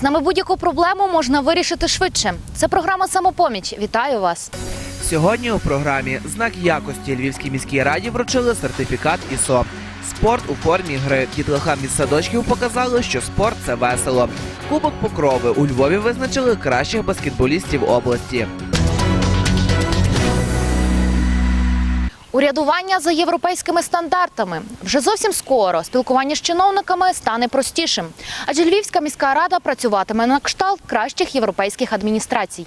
Саме будь-яку проблему можна вирішити швидше. Це програма самопоміч. Вітаю вас. Сьогодні у програмі знак якості Львівській міській раді вручили сертифікат ІСО. Спорт у формі гри дітлахам із садочків показали, що спорт це весело. Кубок Покрови у Львові визначили кращих баскетболістів області. Урядування за європейськими стандартами вже зовсім скоро спілкування з чиновниками стане простішим, адже Львівська міська рада працюватиме на кшталт кращих європейських адміністрацій.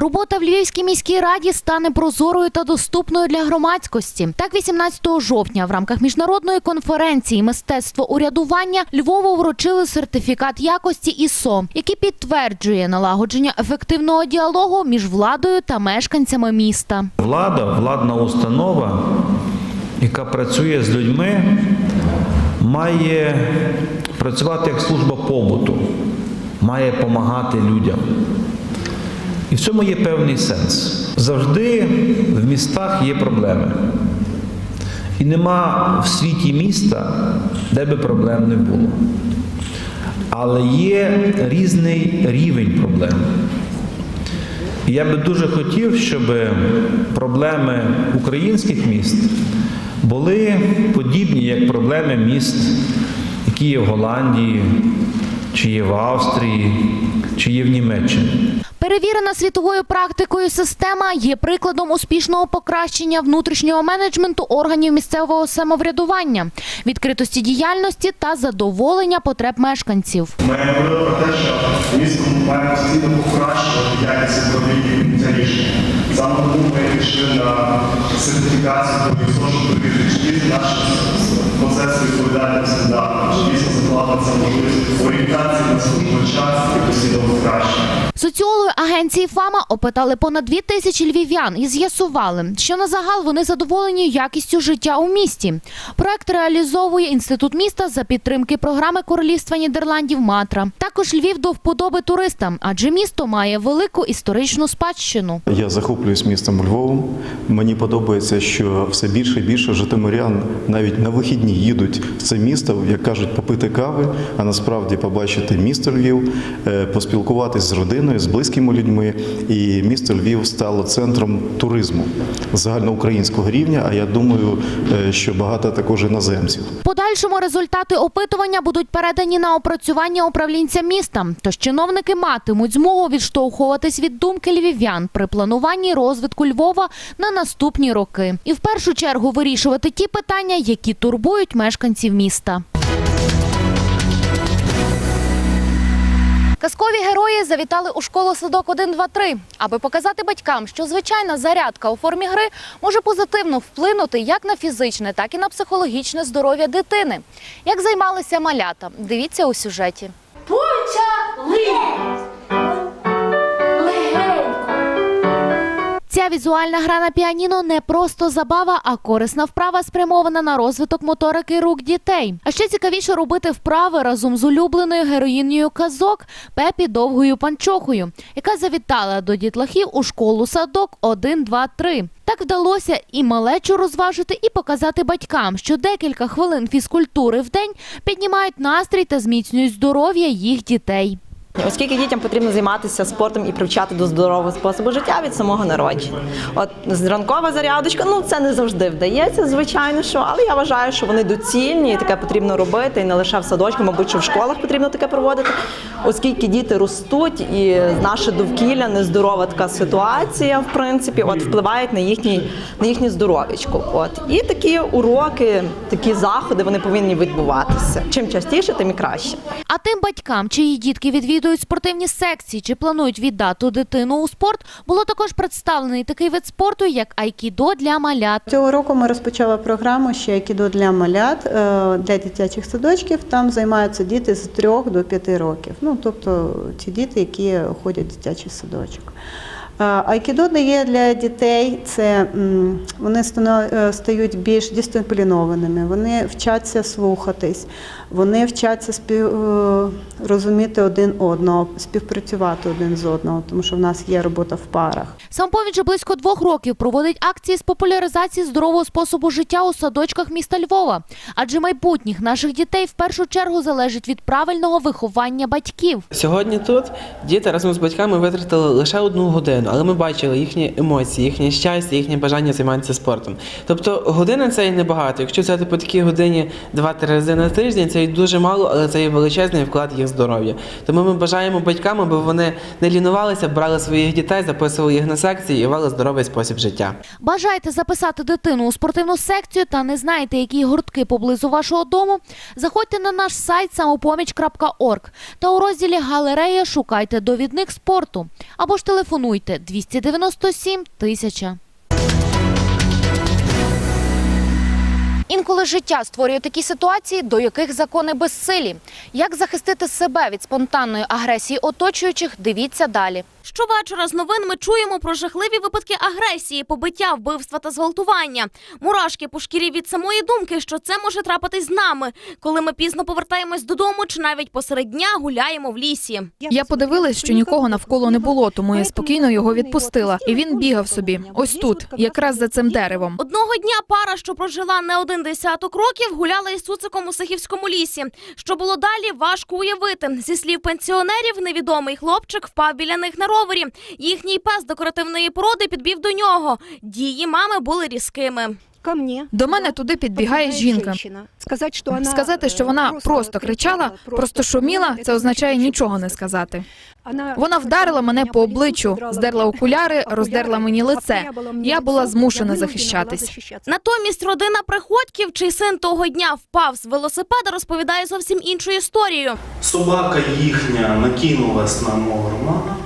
Робота в Львівській міській раді стане прозорою та доступною для громадськості. Так, 18 жовтня в рамках міжнародної конференції Мистецтво урядування Львову вручили сертифікат якості ІСО, який підтверджує налагодження ефективного діалогу між владою та мешканцями міста. Влада, владна установа, яка працює з людьми, має працювати як служба побуту, має допомагати людям. І в цьому є певний сенс. Завжди в містах є проблеми. І нема в світі міста, де би проблем не було. Але є різний рівень проблем. І Я би дуже хотів, щоб проблеми українських міст були подібні як проблеми міст, які є в Голландії, чи є в Австрії, чи є в Німеччині. Перевірена світовою практикою система є прикладом успішного покращення внутрішнього менеджменту органів місцевого самоврядування, відкритості діяльності та задоволення потреб мешканців. Ми говорили про те, що місто має постійно покращувати якість управління рішення. Саме тому ми пішли на сертифікацію до наші процеси відповідають стандартам, чи закладається можливість орієнтації на службу час і постійного покращення. Соціологи агенції ФАМА опитали понад дві тисячі львів'ян і з'ясували, що на загал вони задоволені якістю життя у місті. Проект реалізовує інститут міста за підтримки програми Королівства Нідерландів Матра. Також Львів до вподоби туристам, адже місто має велику історичну спадщину. Я захоплююсь містом Львовом. Мені подобається, що все більше і більше житомирян навіть на вихідні їдуть в це місто, як кажуть, попити кави, а насправді побачити місто Львів, е, поспілкуватись з родиною, з близькими людьми. І місто Львів стало центром туризму загальноукраїнського рівня. А я думаю, е, що багато також іноземців. Подальшому результати опитування будуть передані на опрацювання управлінця міста. Тож чиновники матимуть змогу відштовхуватись від думки львів'ян при плануванні розвитку Львова на наступні роки. І в першу чергу вирішувати ті питання, які турбують мешканців міста. Казкові герої завітали у школу садок 1, 2, 3, аби показати батькам, що звичайна зарядка у формі гри може позитивно вплинути як на фізичне, так і на психологічне здоров'я дитини. Як займалися малята? Дивіться у сюжеті. Почали! Ця візуальна гра на піаніно не просто забава, а корисна вправа спрямована на розвиток моторики рук дітей. А ще цікавіше робити вправи разом з улюбленою героїнею казок Пепі Довгою Панчохою, яка завітала до дітлахів у школу садок 1, 2, 3. Так вдалося і малечу розважити, і показати батькам, що декілька хвилин фізкультури в день піднімають настрій та зміцнюють здоров'я їх дітей. Оскільки дітям потрібно займатися спортом і привчати до здорового способу життя від самого народження. От зранкова зарядочка, ну це не завжди вдається, звичайно, що, але я вважаю, що вони доцільні і таке потрібно робити, і не лише в садочку, мабуть, що в школах потрібно таке проводити, оскільки діти ростуть і наше довкілля, нездорова така ситуація, в принципі, от впливають на їхній на їхнє здоров'ячко. От і такі уроки, такі заходи вони повинні відбуватися. Чим частіше, тим і краще. А тим батькам, чиї дітки відвідують спортивні секції чи планують віддати дитину у спорт, було також представлений такий вид спорту, як айкідо для малят. Цього року ми розпочали програму ще «Айкідо для малят е, для дитячих садочків. Там займаються діти з 3 до 5 років. Ну тобто ті діти, які ходять в дитячий садочок. Айкідо дає для дітей це вони е, стають більш дисциплінованими, вони вчаться слухатись, вони вчаться спів, е, розуміти один одного, співпрацювати один з одного, тому що в нас є робота в парах. Самопоміч вже близько двох років проводить акції з популяризації здорового способу життя у садочках міста Львова. Адже майбутніх наших дітей в першу чергу залежить від правильного виховання батьків. Сьогодні тут діти разом з батьками витратили лише одну годину, але ми бачили їхні емоції, їхнє щастя, їхнє бажання займатися спортом. Тобто година це і небагато. Якщо взяти по такій годині два-три рази на тиждень, це і дуже мало, але це і величезний вклад їх здоров'я. Тому ми бажаємо батькам, аби вони не лінувалися, брали своїх дітей, записували їх на секції і вели здоровий спосіб життя. Бажаєте записати дитину у спортивну секцію та не знаєте, які гуртки поблизу вашого дому? Заходьте на наш сайт самопоміч.орг та у розділі Галерея шукайте довідник спорту або ж телефонуйте 297 1000. Інколи життя створює такі ситуації, до яких закони безсилі. Як захистити себе від спонтанної агресії оточуючих, дивіться далі. Щовечора з новин ми чуємо про жахливі випадки агресії, побиття, вбивства та зґвалтування. Мурашки по шкірі від самої думки, що це може трапитись з нами, коли ми пізно повертаємось додому чи навіть посеред дня гуляємо в лісі. Я подивилась, що нікого навколо не було, тому я спокійно його відпустила. І він бігав собі, ось тут, якраз за цим деревом. Одного дня пара, що прожила не один десяток років, гуляла із цуциком у Сихівському лісі. Що було далі, важко уявити. Зі слів пенсіонерів, невідомий хлопчик впав біля них на ровері. Їхній пес декоративної породи підбів до нього. Дії мами були різкими. До мене туди підбігає жінка. Сказати, що вона просто кричала, просто шуміла, це означає нічого не сказати. Вона вдарила мене по обличчю, здерла окуляри, роздерла мені лице. Я була змушена захищатись. Натомість родина приходьків, чий син того дня впав з велосипеда, розповідає зовсім іншу історію. Собака їхня накинулась на мого Романа,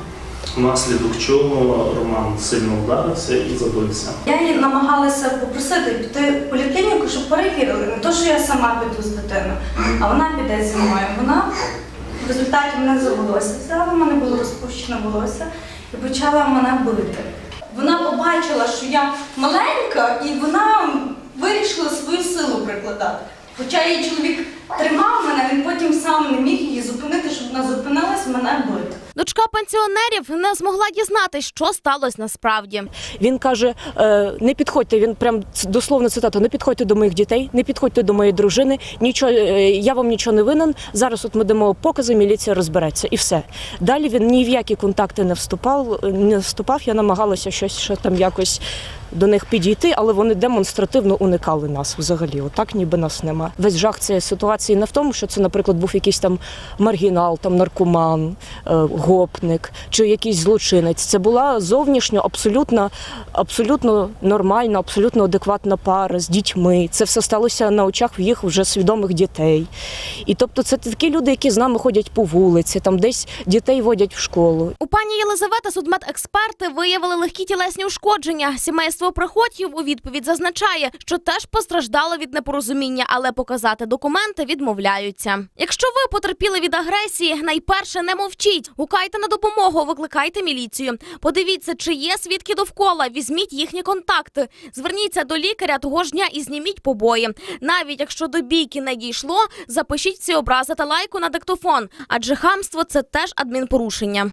внаслідок чого Роман сильно вдарився і забився. Я її намагалася попросити піти в поліклініку, щоб перевірили. Не то, що я сама піду з дитиною, а вона піде зі мною. Вона в результаті мене за волосся взяла, в мене було розпущене волосся і почала мене бити. Вона побачила, що я маленька, і вона вирішила свою силу прикладати. Хоча її чоловік тримав мене, він потім сам не міг її зупинити, щоб вона зупинилась мене бити. Дочка пенсіонерів не змогла дізнатись, що сталося насправді. Він каже: е, не підходьте. Він прям дословно цитата: не підходьте до моїх дітей, не підходьте до моєї дружини. Нічого, е, я вам нічого не винен. Зараз от ми дамо покази, міліція розбереться, і все. Далі він ні в які контакти не вступав. Не вступав. Я намагалася щось ще там якось до них підійти, але вони демонстративно уникали нас взагалі. Отак, ніби нас нема. Весь жах цієї ситуації не в тому, що це, наприклад, був якийсь там маргінал, там наркоман, е, гопник чи якийсь злочинець. Це була зовнішньо абсолютно, абсолютно нормальна, абсолютно адекватна пара з дітьми. Це все сталося на очах їх вже свідомих дітей. І тобто, це такі люди, які з нами ходять по вулиці, там десь дітей водять в школу. У пані Єлизавети судмедексперти виявили легкі тілесні ушкодження. Сімейство приходьків у відповідь зазначає, що теж постраждало від непорозуміння, але показати документи відмовляються. Якщо ви потерпіли від агресії, найперше не мовчіть. Гукайте на допомогу, викликайте міліцію. Подивіться, чи є свідки довкола. Візьміть їхні контакти. Зверніться до лікаря того ж дня і зніміть побої. Навіть якщо до бійки не дійшло, запишіть ці образи та лайку на диктофон, адже хамство це теж адмінпорушення.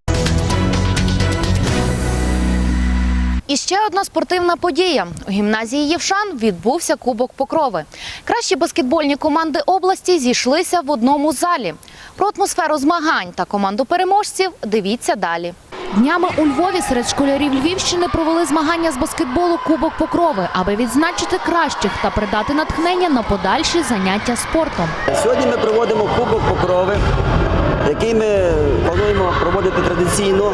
І ще одна спортивна подія. У гімназії Євшан відбувся Кубок Покрови. Кращі баскетбольні команди області зійшлися в одному залі. Про атмосферу змагань та команду переможців дивіться далі. Днями у Львові серед школярів Львівщини провели змагання з баскетболу Кубок Покрови, аби відзначити кращих та придати натхнення на подальші заняття спортом. Сьогодні ми проводимо Кубок Покрови, який ми плануємо проводити традиційно.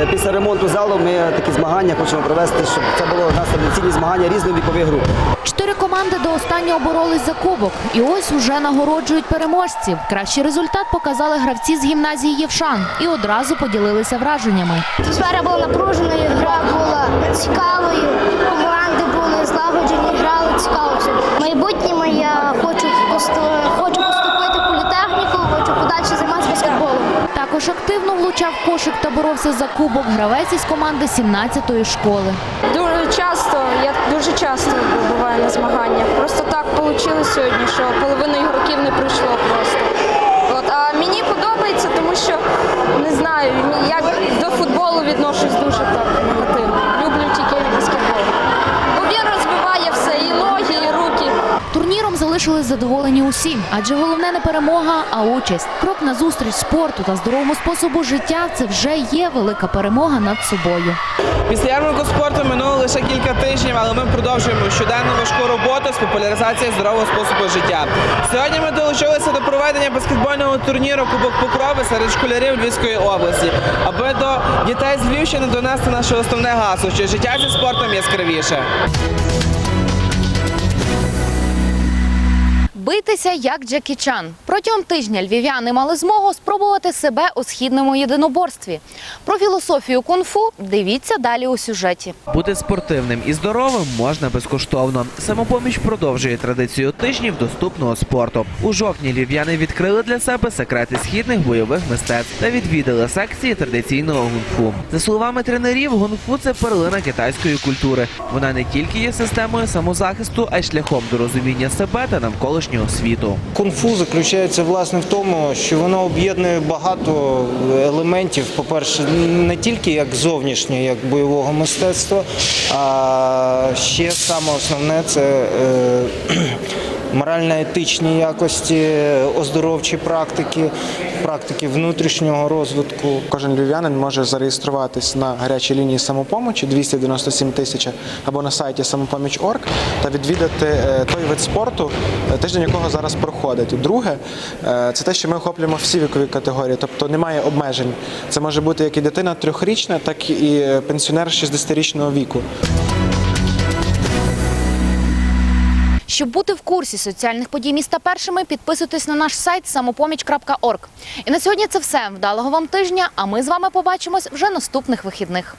Е, Після ремонту залу ми такі змагання хочемо провести, щоб це було у нас традиційні змагання різної вікових груп. Чотири команди до останнього боролись за кубок. І ось уже нагороджують переможців. Кращий результат показали гравці з гімназії Євшан і одразу поділилися враженнями. Атмосфера була напруженою, гра була цікавою, команди були злагоджені, грали цікаво. майбутньому я хочу, посту- хочу поступити в політехніку, хочу подальше займатися баскетболом. Також активно влучав кошик та боровся за кубок гравець із команди 17-ї школи. Дуже часто, я дуже часто буваю на змаганнях. Просто так вийшло сьогодні, що половина ігроків не прийшло просто. От, а мені подобається, тому що не знаю, я до футболу відношусь дуже так негативно. Люблю тільки баскетбол. Бо він розвиває все, і ноги, і руки. Турніром залишились задоволені усі, адже головне не перемога, а участь. Крок на зустріч спорту та здоровому способу життя це вже є велика перемога над собою. Після ярмарку спорту минуло лише кілька тижнів, але ми продовжуємо щоденну важку роботу з популяризації здорового способу життя. Сьогодні ми долучилися до проведення баскетбольного турніру Кубок Покрови серед школярів Львівської області, аби до дітей з Львівщини донести наше основне гасло, що життя зі спортом яскравіше. Битися як Джекі Чан. Протягом тижня львів'яни мали змогу спробувати себе у східному єдиноборстві. Про філософію кунг-фу дивіться далі у сюжеті. Бути спортивним і здоровим можна безкоштовно. Самопоміч продовжує традицію тижнів доступного спорту. У жовтні львів'яни відкрили для себе секрети східних бойових мистецтв та відвідали секції традиційного гунг-фу. За словами тренерів, гунг-фу – це перлина китайської культури. Вона не тільки є системою самозахисту, а й шляхом до розуміння себе та навколишнього світу. Кунг-фу заключається власне в тому, що воно об'єднує багато елементів. По-перше, не тільки як зовнішнє, як бойового мистецтва, а ще саме основне це е, морально-етичні якості, оздоровчі практики, практики внутрішнього розвитку. Кожен львів'янин може зареєструватись на гарячій лінії самопомочі 297 тисяч або на сайті самопоміч.орг та відвідати е, той вид спорту, е, тиждень якого зараз проходить. Друге, е, це те, що ми охоплюємо всі вікові категорії, тобто немає обмежень. Це може бути як і дитина трьохрічна, так і пенсіонер 60-річного віку. Щоб бути в курсі соціальних подій міста першими, підписуйтесь на наш сайт самопоміч.орг. І на сьогодні це все. Вдалого вам тижня. А ми з вами побачимось вже наступних вихідних.